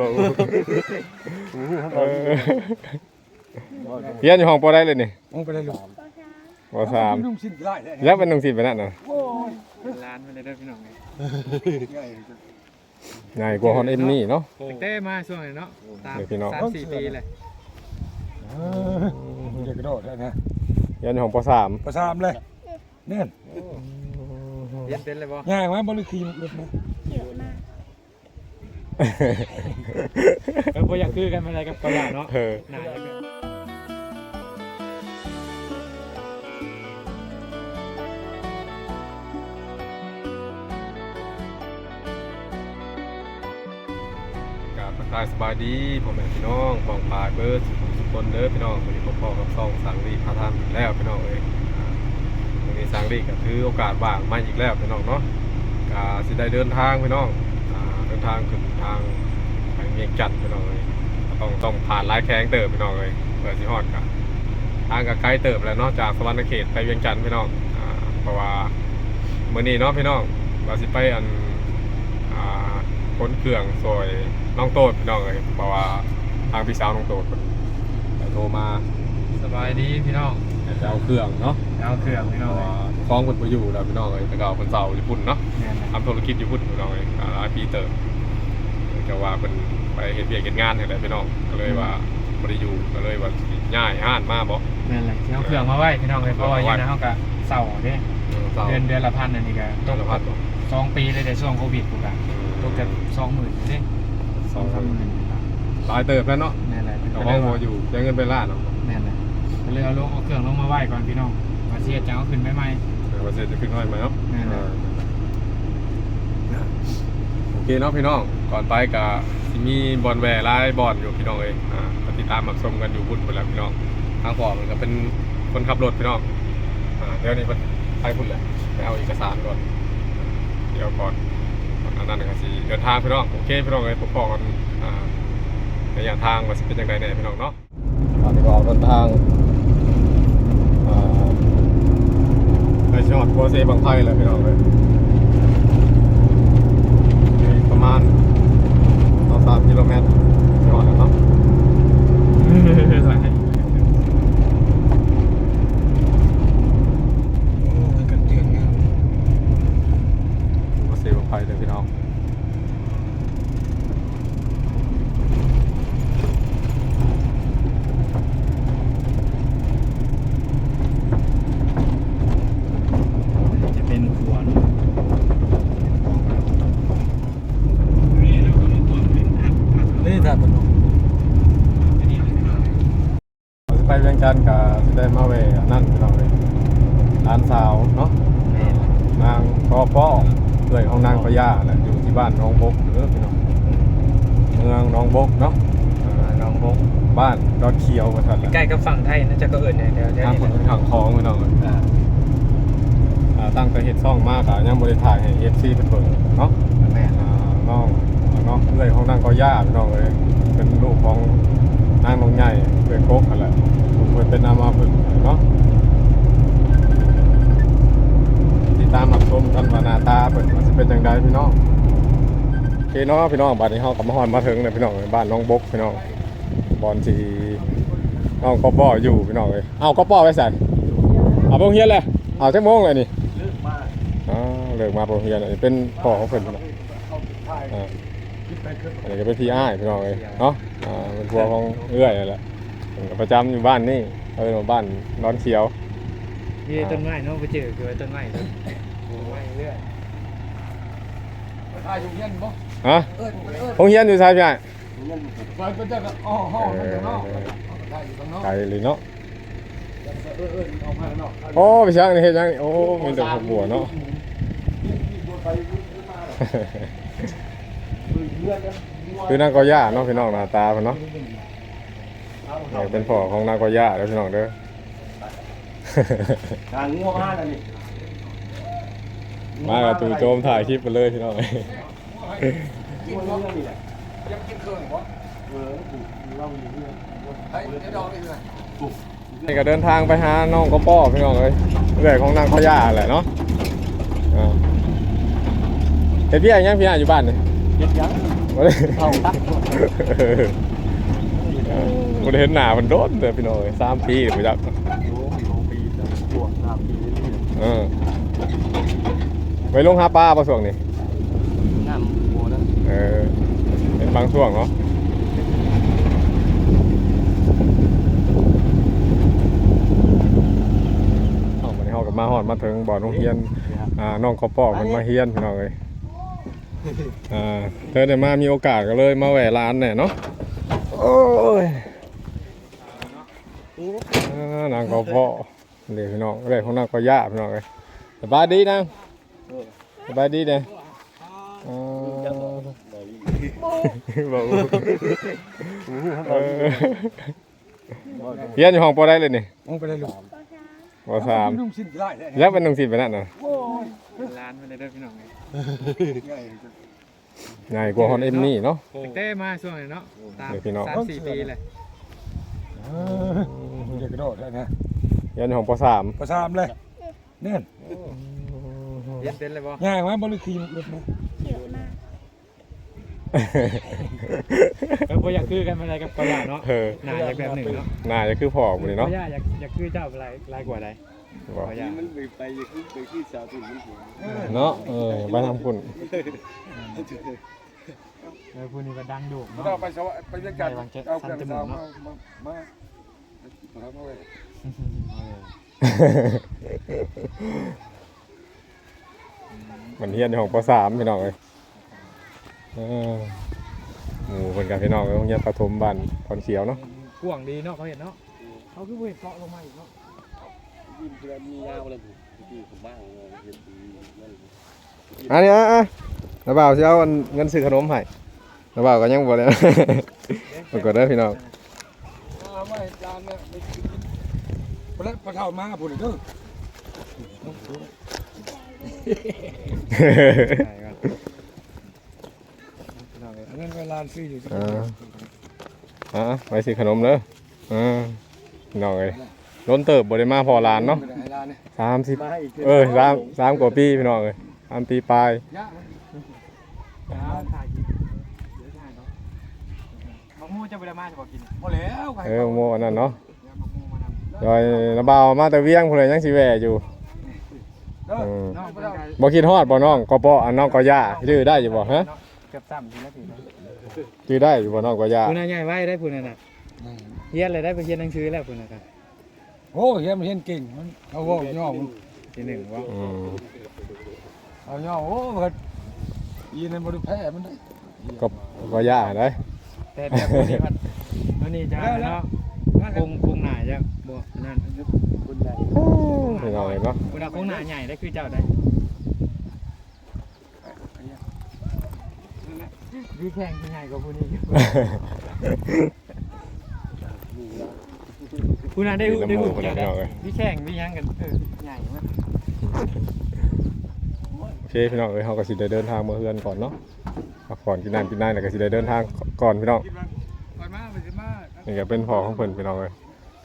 บอกเออเฮียนอยู่ห้องปอได้เลยนี่มองไปได้ลูกปอสามนุ่มสิ้นไล่ได้ยักเป็นหนุ่งสิบไปนั่นน่ะร้านมาเลยเด้อพี่น้องง่ายกว่าฮอนเอ็นนี่เนาะตั้งแต่มาช่วงนี้เนาะตามเดี๋ยวพี่น้องสามสี่ปีเลยเด็กกระโดดได้นะเฮียนอยู่ห้องปอสามประสามเลยเนี่ยเรียนเป็นเลยบ่ง่ายไหมบริคีรถนะเยอะมาก เออบ่อยากคือกันมาอะไรกับกระยาเนาะเออ หนาจังเลยกราบทักทายสบายดีพ่อแม่พี่น้องปองปลายเบิร์ดทุกคนเด้อพี่น้องวันนี้พ่อๆกับซองสังรีพาทามอีกแล้วพี่น้องเอ้ยอ่าวันนี้สังรีก็ถือโอกาสว่างมาอีกแล้วพี่น้องเนาะก็สิได้เดินทางพี่น้องอ่าเดิน ทางขึ้นทางทางเวียงจันทน์พี่น้องเอ้ยก็ต้องต้องผ่านหลายแข้งเติบพี่น้องเอ้ยเพื่อสิฮอดกันทางก็ไกลเติบแหล้วเนาะจากสวรรณเขตไปเวียงจันทน์พี่น้องอ่าเพราะว่ามื้อนี้เนาะพี่น้องว่าสิไปอันอ่าคนเครื่องซอยน้องโตดพี่น้องเลยเพราะว่าทางพี่สาวน้องโตดเพิ่นได้โทรมาสบายดีพี่น้องให้จะเอาเครื่องเนาะเอาเครื่องพี่เพน้องราะเลยว่า คล้องคนไปอยู่แล้วพี่น้องเลยแต่ก็เอาคนเสาญี่ปุ่นเนาะแม่นนะทำธุรกิจญี่ปุ่นพี่น้องเลยอ่าหลายปีเติมจะว่าเป็นไปเห็นเวียกเห็นงานเห็นอะไรพี่น้องก็เลยว่าบ่ได้อยู่ก็เลยว่าสิย้ายห้านมาบ่แม่นเลยเอาเครื่องมาไว้พี่น้องเลยเพราะว่าอยู่นะเฮาก็เศร้าเด้เออเสาเดือนเดือนละพันอันนี้ก็ตต้นกละพัดบ่สองปีเลยแต่ช่วงโควิดกูก็ตกกันสองหมื่นเด้สองสาสามมหมื่นหลายเติบแล้วเนาะแม่นเลยแต่ห้องบ่อยู่ใช้เงินเป็นล้านเนาะแม่นเลยก็เลยเอาลงเอาเครื่องลงมาไหว้ก่อนพี่น้องมา เสียจะเอาขึ้นไปใหม่แต่ว่าเสร็จจะขึ้นห้อยไหมเนาะแน่นอนเออโอเคเนาะพี่น้อง ก่อนไปกับที่มีบอลแวร์ไล่บอลอยู่พี่น้องเอ้ยอ่าก็ติดตามมาชมกันอยู่บุญไปแล้วพี่น้อง ทางพ่อมันก็เป็นคนขับรถพี่น้อง อ่าเดี๋ยวนี้มันไปพุ่นแหละไปเอาเอกสารก่อน เดี๋ยวก่อนอันนั้นก็สิเดินทางพี่น้อง โอเคพี่น้องเอ้ยพบกันอ่าระยะทางว่าสิเป็นยังไงแน่พี่น้องเนาะตอนนี้ก็ออกเดินทาง อ่า ไปจังหวัดโคเซบางไผ่เลยพี่น้องเลยประมาณสองสามกิโลเมตรจังหวัดนะครับเซบางไผ่เลยพี่น้อง จะเป็นขวน นี่ถ้าเป็นเราจะไปเวียงจันทร์กับสิได้มาเวอันนั่นพี่น้องเลยร้านสาวเนาะนางพ่อพ่อเพื่อนของนางพญาแหละอยู่ที่บ้านหน้องบกเออพี่น้องเมืองหน้องบกเนาะเออน้องบกบ้านดอนเขียวมาทันแหละใกล้กับฝั่งไทยน่าจะก็เอิญเนี่ยเดี๋ยวเดี๋ยวทางนี้คนนะขังคลองพี่น้องเอ้ยอ่าอ่าตั้งแต่เห็ดซ่องมากอะยังบริถ่ายให้เอฟซีเป็นเปิดเนาะแม่อ่าน้อง น้องเพื่อนของนางก็ย่าพี่น้องเลยเป็นลูกของนางน้องใหญ่เพื่อนโก๊กกันแหละเพื่อนเป็นนามาพึ่งเนาะติดตามรับชมกันว่าหน้าตาเปิดว่าจะเป็นยังไงพี่น้องโอเคเนาะพี่น้องบ้านนี้เฮากลับมาฮอนมาถึงเลยพี่น้องบ้านน้องบกพี่น้องบอลที่น้องก็ป้ออยู่พี่น้องเลยเอาก็ป้อไว้ใส่เอาไปโรงเรียนเลยเอาจักโมงเลยนี่อ๋อเลิกมาไปโรงเรียนเลยเป็นพ่อของเพิ่นพี่น้อง อ่าอันนี้ก็เป็นพี่อ้ายพี่น้องเลยเนาะอ่าเป็นพัวของเอื้อยนั่นแหละเพิ่นก็ประจำอยู่บ้านนี่เออบ้านร้อนเขียวมีต้นไม้เนาะไปเจอคือต้นไม้ต้นไม้เรื่อยถ้าอยู่เย็นบ่ฮะเอิ้นเอิ้นโรงเรียนอยู่ไสพี่อ้ายไปเป็นเจ้าก็อ๋อห้องมันอยู่นอกได้อยู่ข้างนอกไกลเลยเนาะเอิ้นเอิ้นเอามาข้างนอกโอ้พี่ช่างนี่เฮ็ดยังนี่โอ้มีแต่ขบบัวเนาะ คือนางกอย่าเนาะพี่น้องหน้าตาเพิ่นเนาะเนี่ยเป็นพ่อของนางกอย่าเด้อพี่น้องเด้อ ทางงัวมาแล้วนี่มากับตู่โจมถ่ายคลิปไปเลยพี่น้อง งัวเรื่องนี่แหละยังกินเครื่องบ่เออเราอยู่เนี่ยเฮ้ยเดี๋ยวดอกนี่เลยนี่ก็เดินทางไปหาน้องก็ป้อพี่น้องเอ้ยเอื้อยของนางกอย่าแหละเนาะอ่าเฮ็ดพี่อ้ายยังพี่อ้ายอยู่บ้านนี่ เฮ็ดยังบ่ได้เอาตักเออบ่ได้เห็นหน้ามันโดนเด้อพี่น้องเอ้ยสามปีบ่จักโอ้ยสองปีจะบวกสามปีนี่เออไปลงหาปลาบ่ช่วงนี้น้ำโบนะเออเป็นบางช่วงเนาะเอามาในห้องกับมาหอดมาถึงบ่อน้องเฮียน อ่าน้องเขาปอกมันมาเฮียนพี่น้องเลย อ่าเธอได้มามีโอกาสก็เลยมาแหวะร้านเนี่ยเนาะโอ้ยอ่านางเขาพ่อเดี๋ยวพี่น้องเรื่องของนางก็ย่าพี่น้องเลยสบายดีนางสบายดีเนี่ยอ่าบอกเออเฮียนอยู่ห้องปอได้เลยนี่มองไปได้ลูกปอสามนุ่มสิ้นได้เลยแล้วเป็นหนึ่งสิบไปนั่นน่ะ ร้านมันเลยเด้อพี่น้องใหญ่กว่าฮอนเอ็มนี่เนาะ ตั้งแต่มาช่วงนี้เนาะตามเดี๋ยวพี่น้อง สามสี่ปีเลยเด็กกระโดดได้นะเฮียนอยู่ห้องปอสามประสามเลยเนี่ยเรียนเป็นเลยบ่ง่ายไหมบริคีรถนะเออบ่อยากคือกันมาอะไรกับกระยาเนาะเออหน้าอยากแบบหนึ่งเนาะน่าจะคือพ่อมันนี่กเนาะระยาอยากอยากคือเจ้าอะไรลายกว่าใด บอกกระยามันไปไปคือไปคือสาวตุ่นมันถึงเนาะเออบ้านทำคุณเออพูนี่ก็ดังโด่งเนาะเราไปสวะไปด้วยกันไปวางเจ๊เอาเครื่องสั้นจมูสาวกมาเนาะมามามามาเลยมันเฮียนอยู่ห้องปสามพี่น้องเลยเออหมู่เพิ่นกับพี่น้องโรงเรียนประถมบ้านพรเขียวเนาะกว้างดีเนาะเขาเห็นเนาะเขาคือบ่เห็นเกาะลงมาอีกเนาะ ยิ้มเพื่อนมียาวอะไรที่ผมบ้างเลยเห็นดีนั่นอันนี้อะอะน้าบ่าวสิเอาเงินซื้อขนมให้น้าบ่าวก็ยังบ่เลยนะปรากฏเด้อพี่น้องเอาไว้จานเนี่ยไปกินพอแล้วพอเท่ามาพูดเด้อใช่ครับพี่น้องเอ้ยอันนั้นเวลาซื้ออยู่ที่อ่าอะไปซื้อขนมเด้ออ่าน้องเอ้ย ล้นเติบบ่ได้มาพอร้านเนาะไม่ได้ให้ร้านเนี่ยสามสิบมาอีกเออสามสามกว่าปีพี่น้องเอ้ยสามปีปลายยากไหมอ่าถ่ายคลิปเดี๋ยวถ่ายเนาะบักมูจะไปได้มาจะบอกกินพอแล้วไปเออโมอันนั้นเนาะเดี๋ยวบักมูมานำโดยระเบาวมาแต่เวียงพุ่นเลยยังสิแหวอยู่เด้อเออน้องเพิ่นก็บ่คิดฮอดบ่น้องก็บ่อันน้องก็ย่าชื่อได้อยู่บ่ฮะเกือบซ้ำทีละทีเนาะชื่อได้อยู่บ่น้องก็ย่าพูน่าใหญ่ไว้ได้พูน่ะน่ะเฮียนเลยได้ไปเฮียนหนังสือแล้วพูน่ะครับ โอ้เฮียมันเห็นเก่งมันเขาบอกย่อมันทีหนึ่งว่าอืมเอาย่อโอ้เพิ่นยีในบริแพ้มันได้ก็ก็ย่าได้แต่แต่คนนี้มันคนนี้จะเนาะคงคงหนาจะบ่นั่นคนใหญ่พี่น้องเห็นเนาะคุณอาคงหนาใหญ่ได้คือเจ้าได้พี่แข่งที่ใหญ่กว่าผู้นี้ คุณอาได้หูได้หูเกี่ยวได้พี่แข่งพี่ยังกันเออใหญ่มากโอเคพี่น้องเอ้ยเฮาก็สิได้เดินทางมาเฮือนก่อนเนาะพักผ่อนกินน้ำกินน้ำแล้วก็สิได้เดินทางก่อนพี่น้อง ก่อนมามันสิมานี่ก็เป็นพ่อของเพิ่นพี่น้องเอ้ย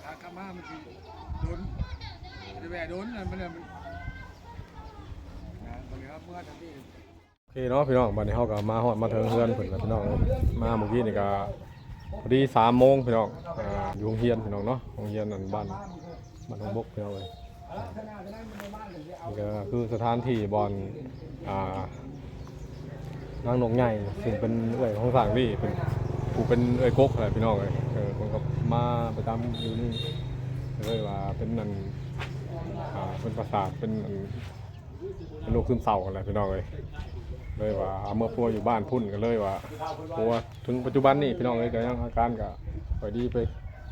ขากลับมามันสิโดนจะแหวโดนนั่นมันน่ะมันนะมันครับเมื่อทันทีโอเคเนาะพี่น้องบัดนี้เฮาก็มาฮอดมาถึงเฮือนเพิ่นแล้วพี่น้องเอ้ยมาเมื่อกี้นี่ก็ พอดี3โมงพี่น้องอ่าอยู่โรงเรียนพี่น้องเนาะโรงเรียนนั่นบ้านบ้านหงบกพี่น้องเอ้ยนี่ก็คือสถานที่บอลอ่านางนกใหญ่ซึ่งเป็นเอ่ยของสร้างนี่เป็นผู้เป็นเอ่ยกกอะไรพี่น้องเลยเออคนก็มาประจำอยู่นี่เลยว่าเป็นนันอ่าเป็นประสาทเป็นอันเป็นโรคซึมเศร้าอะไรพี่น้องเลย เลยว่าเอาเมื่อพัวอยู่บ้านพุ่นกันเลยว่าพัวถึงปัจจุบันนี่พี่น้องเลยก็ยังอาการก็ค่อยดีไป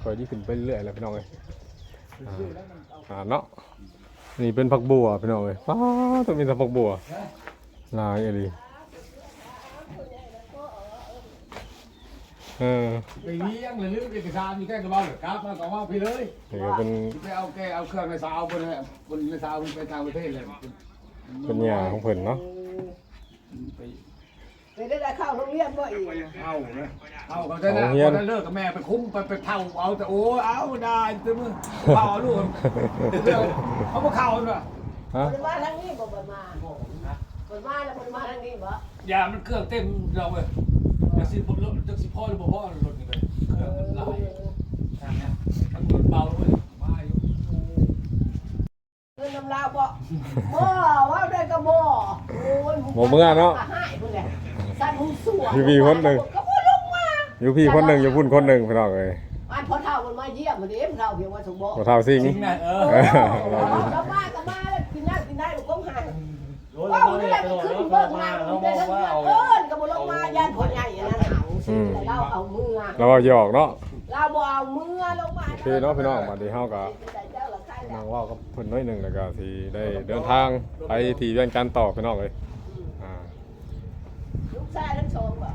ค่อยดีขึ้นไปเรื่อยๆแล้วพี่น้องเลยอ่าอ่าเนาะนี่เป็นผักบัวพี่น้องเลยป้าต้องมีแต่ผักบัวลายอะไรเออไปเลี้ยงเลยลืมเอกสารมีแค่กระเป๋าเหรอกราฟมาก็ว่าพี่เลยนี่ก็เป็นไปเอาแกเอาเครื่องในสาวบนเลยบนในสาวมันไปทางประเทศเลยเป็นหญ้าของเพิ่นเนาะ ไปไปได้ได้เข้าโรงเรียนบ่อีกเอานะเอาเขาจะนะพอเลิกกับแม่ไปคุ้มไปไปเท่าเอาแต่โอ้เอาได้ตึ้มึงเผาลูกเขาบ่เข้าเลยฮะคนมาทางนี้บ่บ่มาคนมาแล้วคนมาทางนี้บ่ยามันเครื่องเต็มเราเลยบ่จักสิบ่รถจักสิพ่อหรือบ่พ่อรถนี่เลยเครื่องมันหลายทางเนี้ยมันรถเบาเลยมาอยู่เงินน้ำลาวบ่บ่ว่าได้ก็บ่โอ้ย บ่เมื่อเนาะหายพุ่นแหละสั่นหูสวพี่วีคนหนึ่ง ก็บ่ลงมาอยู่พี่คนหนึ่งอยู่พุ่นคนหนึ่งพี่น้องเอ้ยอันพอเท่ามันมาเยี่ยมมันเด้มเท่าเพียงว่าสมบ่บ่เท่าซิงจริงนะเออเออเอามาก็มากินได้กินได้ลูกก้มหันว้าวนี่แหละขึ้นเบิ่งหน้ามันได้ทั้งเงินเอิ้นก็บ่ลงมาย่านพ่อใหญ่อันนั้นหางสิแต่เราเอามือเราเอาหยอกเนาะเราบ่เอามือลงมา โอเคเนาะพี่น้องมาดีเฮาก็นั่งเว้ากับเพิ่นน้อยหนึงแล้วก็สิได้เดินทางไปที่เวียงจันทน์ต่อพี่น้องเอ้ยอ่าลูก ชายทั้งสองบ่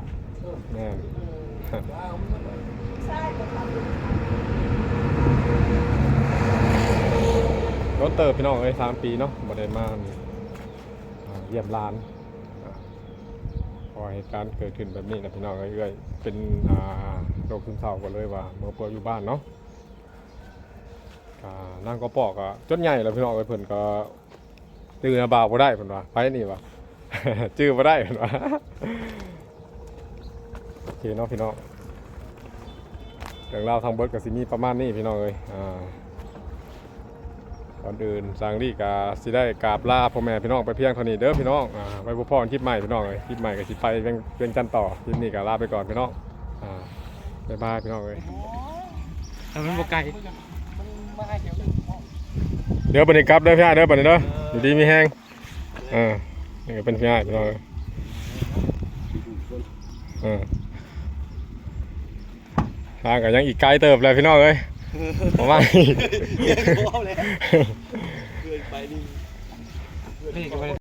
แม่นลูกชายก็ทำรถเติบพี่น้องเอ้ย3ปีเนาะบ่ได้มาอ่าเยี่ยมร้านอ่าพอเหตุการณ์เกิดขึ้นแบบนี้นะพี่น้องเอ้ยเอ้ยเป็นอ่าโรคซึมเศร้าก็เลยว่าเมื่อป่วยอยู่บ้านเนาะอ่านั่งก็ปอกอะจนใหญ่แล้วพี่น้องเอ้ยเพิ่นก็ตื่นบ่าวบ่ได้เพิ่นว่าไปนี่ว่า จื้อบ่ได้เพิ่นว่าโอเคเนาะพี่น้องเรื่องราวทางเบิร์ดกับซิมีประมาณนี้พี่น้องเอ้ยอ่าก่อนอื่นสร้างดีกาสิได้กราบลาพ่อแม่พี่น้องไปเพียงเท่านี้เด้อพี่น้องอ่าไว้พบพ่อกันคลิปใหม่พี่น้องเอ้ยคลิปใหม่ก็สิไปเวียงเวียงจันทน์ต่อคลิปนี้ก็ลาไปก่อนพี่น้องอ่าบ๊ายบายพี่น้องเอ้ยแต่มันบ่ไกลเดี๋ยวบัดนี้กลับเด้อพี่อ้ายเด้อบัดนี้เด้ออยู่ดีมีแฮงอ่า นี่ก็เป็นพี่อ้ายพี่น้องเอ้ยอ่าทางก็ยังอีกไกลเติบเลยพี่น้องเอ้ยประมาณนี้เกินไปนี่นี่ก็บ่ได้